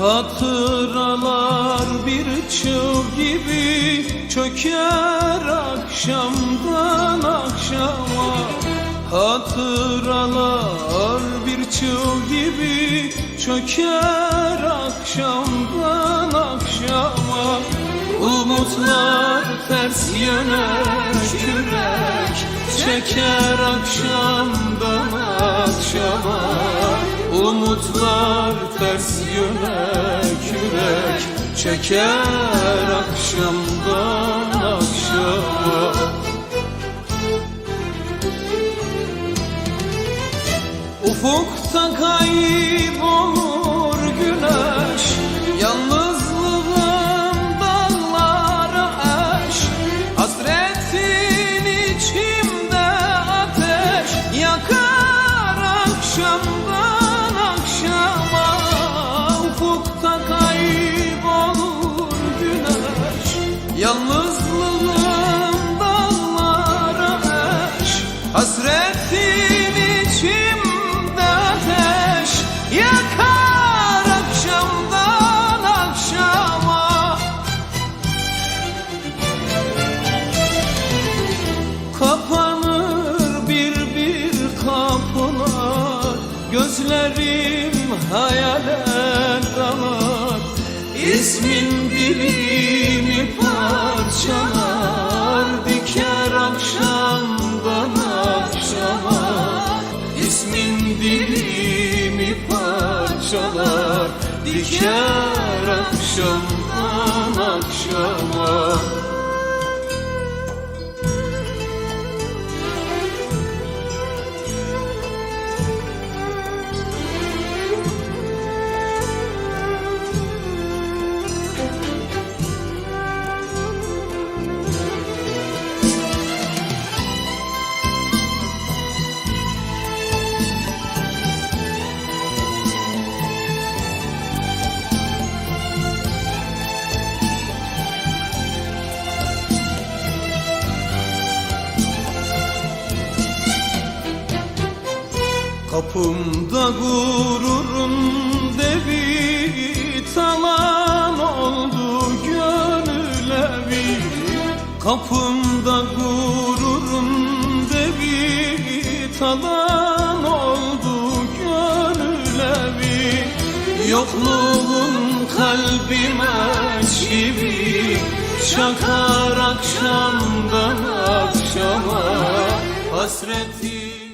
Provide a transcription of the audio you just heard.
Hatıralar bir çığ gibi çöker akşamdan akşama. Hatıralar bir çığ gibi çöker akşamdan akşama. Umutlar ters yöne kürek çeker akşamdan akşama Umutlar ters yöne kürek çeker akşamdan akşama. Ufukta kaybolur Hasretin içimde ateş Yakar akşamdan akşama. Kapanır bir bir kapılar Gözlerim hayale dalar. İsmin dilimi parçalar parçalar Diker akşamdan akşama Kapımda gururun devi talan oldu gönül evi Kapımda gururun devi talan oldu gönül evi Yokluğun kalbime çivi Çakar akşamdan akşama. Hasreti